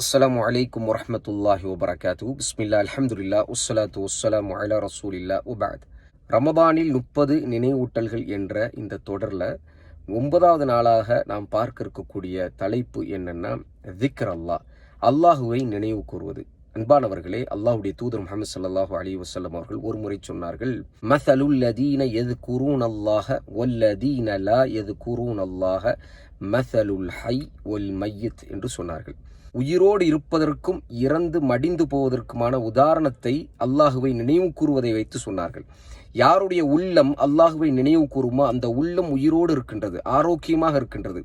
அஸ்லாம் வலைக்கம் வரமத்துல்லாஹி வபரகாத்து பிஸ்மில்லா அலமதுல்லா உஸ்லாத்து வஸ்ஸலாமு அலா ரசூலில்லா உபாத் ரமபானில் முப்பது நினைவூட்டல்கள் என்ற இந்த தொடரில் ஒன்பதாவது நாளாக நாம் பார்க்க இருக்கக்கூடிய தலைப்பு என்னென்னா திக்ர் அல்லாஹ் அல்லாஹுவை நினைவு கூறுவது அன்பானவர்களே அல்லாஹுடைய தூதர் முகமது சல்லாஹு அலி வசல்லம் அவர்கள் ஒரு முறை சொன்னார்கள் மஸலுல் எது குரூன் அல்லாஹ வல்லதீன லா குரூன் அல்லாஹ மசலுல் ஹை ஒல் மையத் என்று சொன்னார்கள். உயிரோடு இருப்பதற்கும் இறந்து மடிந்து போவதற்குமான உதாரணத்தை அல்லாஹுவை நினைவு கூறுவதை வைத்து சொன்னார்கள். யாருடைய உள்ளம் அல்லாஹுவை நினைவு கூறுமோ அந்த உள்ளம் உயிரோடு இருக்கின்றது ஆரோக்கியமாக இருக்கின்றது.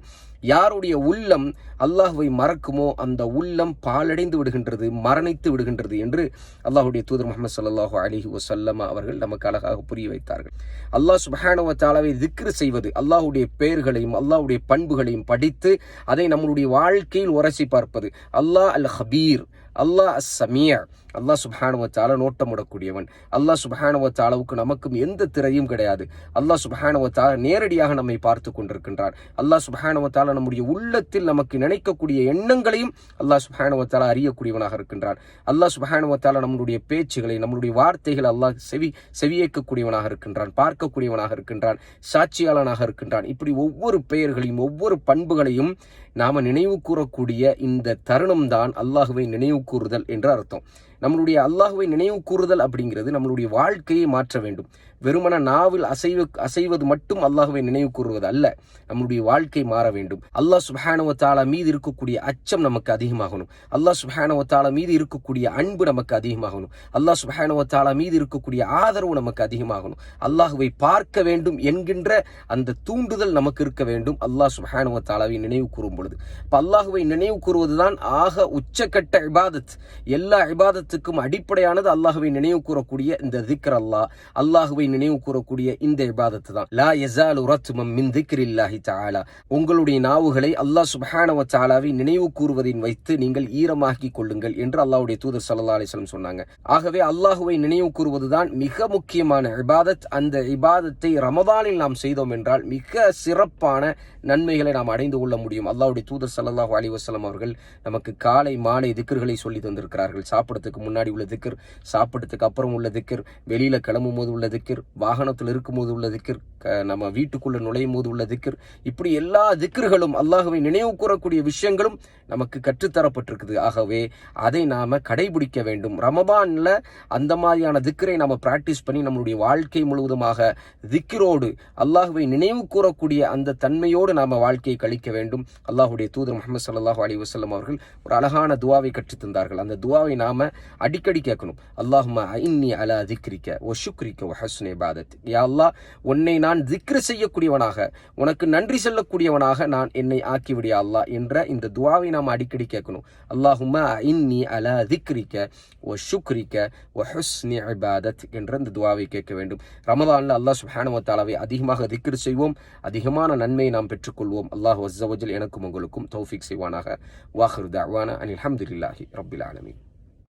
யாருடைய உள்ளம் அல்லாஹுவை மறக்குமோ அந்த உள்ளம் பாலடைந்து விடுகின்றது மரணித்து விடுகின்றது என்று அல்லாஹுடைய தூதர் முகமது சல்லாஹூ அலிஹி வசல்லமா அவர்கள் நமக்கு அழகாக புரிய வைத்தார்கள். அல்லாஹ் சுபஹானவ தாலாவை திக்ரு செய்வது அல்லாஹுடைய பெயர்களையும் அல்லாஹுடைய பண்புகளையும் படித்து அதை நம்மளுடைய வாழ்க்கையில் உரசி பார்ப்பது. அல்லாஹ் அல் ஹபீர் அல்லாஹ் அஸ் சமியா அல்லாஹ் சுபஹானுவத்தால நோட்டமிடக்கூடியவன். அல்லாஹ் சுபஹானுவத்தாலவுக்கு நமக்கும் எந்த திரையும் கிடையாது. அல்லாஹ் சுபஹானுவத்தால நேரடியாக நம்மை பார்த்து கொண்டிருக்கின்றான். அல்லாஹ் சுபஹானுவத்தால நம்முடைய உள்ளத்தில் நமக்கு நினைக்கக்கூடிய எண்ணங்களையும் அல்லாஹ் சுபஹானுவத்தால அறியக்கூடியவனாக இருக்கின்றான். அல்லாஹ் சுபஹானுவத்தால நம்மளுடைய பேச்சுகளை நம்மளுடைய வார்த்தைகள் அல்லாஹ் செவி செவியேற்கக்கூடியவனாக இருக்கின்றான் பார்க்கக்கூடியவனாக இருக்கின்றான் சாட்சியாளனாக இருக்கின்றான். இப்படி ஒவ்வொரு பெயர்களையும் ஒவ்வொரு பண்புகளையும் நாம நினைவு கூறக்கூடிய இந்த தருணம்தான் அல்லாஹுவை நினைவு கூறுதல் என்று அர்த்தம் நம்மளுடைய அல்லாஹுவை நினைவு கூறுதல் அப்படிங்கிறது நம்மளுடைய வாழ்க்கையை மாற்ற வேண்டும். வெறுமன நாவில் அசைவ அசைவது மட்டும் அல்லாஹுவை நினைவு கூறுவது அல்ல. நம்மளுடைய வாழ்க்கை மாற வேண்டும். அல்லாஹ் சுஹானவத்தாலா மீது இருக்கக்கூடிய அச்சம் நமக்கு அதிகமாகணும். அல்லாஹ் சுபஹானுவத்தாலா மீது இருக்கக்கூடிய அன்பு நமக்கு அதிகமாகணும். அல்லாஹ் சுபஹானுவத்தாலா மீது இருக்கக்கூடிய ஆதரவு நமக்கு அதிகமாகணும். அல்லாஹுவை பார்க்க வேண்டும் என்கின்ற அந்த தூண்டுதல் நமக்கு இருக்க வேண்டும். அல்லாஹ் சுபஹானுவத்தாலாவை நினைவு கூறும் பொழுது. இப்போ அல்லாஹுவை நினைவு கூறுவதுதான் ஆக உச்சக்கட்ட இபாதத். எல்லா இபாதத் இபாதத்துக்கும் அடிப்படையானது அல்லாஹுவை நினைவு கூறக்கூடிய இந்த திக்ர் அல்லாஹ். அல்லாஹுவை நினைவு கூறக்கூடிய இந்த இபாதத்து தான். லா யசாலு உரத்துமம் மின் திக்ரில்லாஹி தாலா உங்களுடைய நாவுகளை அல்லாஹ் சுபஹானவ தாலாவை நினைவு கூறுவதின் வைத்து நீங்கள் ஈரமாக்கி கொள்ளுங்கள் என்று அல்லாஹுடைய தூதர் சல்லா அலிஸ்லம் சொன்னாங்க. ஆகவே அல்லாஹுவை நினைவு கூறுவதுதான் மிக முக்கியமான இபாதத். அந்த இபாதத்தை ரமதானில் நாம் செய்தோம் என்றால் மிக சிறப்பான நன்மைகளை நாம் அடைந்து கொள்ள முடியும். அல்லாஹுடைய தூதர் சல்லாஹூ அலி வசலம் அவர்கள் நமக்கு காலை மாலை திக்ர்களை சொல்லி தந்திருக்கிறார்கள். சாப்பிடத்துக்கு முன்னாடி உள்ள திக்கர் சாப்பிட்டதுக்கு அப்புறம் உள்ள திக்கர் வெளியில் கிளம்பும் போது உள்ள திக்கர் வாகனத்தில் இருக்கும்போது உள்ள திக்கர் நம்ம வீட்டுக்குள்ளே நுழையும் போது உள்ள திக்கர் இப்படி எல்லா திக்கர்களும் அல்லாஹுவை நினைவு கூறக்கூடிய விஷயங்களும் நமக்கு கற்றுத்தரப்பட்டிருக்குது. ஆகவே அதை நாம் கடைபிடிக்க வேண்டும். ரமபான்ல அந்த மாதிரியான திக்கரை நாம் பிராக்டிஸ் பண்ணி நம்மளுடைய வாழ்க்கை முழுவதுமாக திக்கிரோடு அல்லாஹுவை நினைவு கூறக்கூடிய அந்த தன்மையோடு நாம வாழ்க்கையை கழிக்க வேண்டும். அல்லாஹுடைய தூதர் முகமது சல்லாஹூ அலி வசல்லம் அவர்கள் ஒரு அழகான துவாவை கற்றுத் தந்தார்கள். அந்த துவாவை நாம் அடிக்கடி கேட்கணும். அல்லாஹுமா இன்னி அலா திக்ரிக்க ஒ சுக்ரிக்க ஒ ஹஸ்னே பாதத் யா அல்லாஹ் உன்னை நான் திக்ரு செய்யக்கூடியவனாக உனக்கு நன்றி சொல்லக்கூடியவனாக நான் என்னை ஆக்கிவிடியா அல்லாஹ் என்ற இந்த துவாவை நாம் அடிக்கடி கேட்கணும். அல்லாஹுமா இன்னி அலா திக்ரிக்க ஒ சுக்ரிக்க ஒ ஹஸ்னி இபாதத் என்ற இந்த துவாவை கேட்க வேண்டும். ரமதானில் அல்லாஹ் சுஹானுவத்தாலாவை அதிகமாக திக்ரு செய்வோம். அதிகமான நன்மையை நாம் பெற்றுக்கொள்வோம். அல்லாஹ் வஜல் எனக்கும் உங்களுக்கும் தௌஃபிக் செய்வானாக. வாஹர் தவானா அனில் அஹமதுல்லாஹி ரபில் ஆலமின்.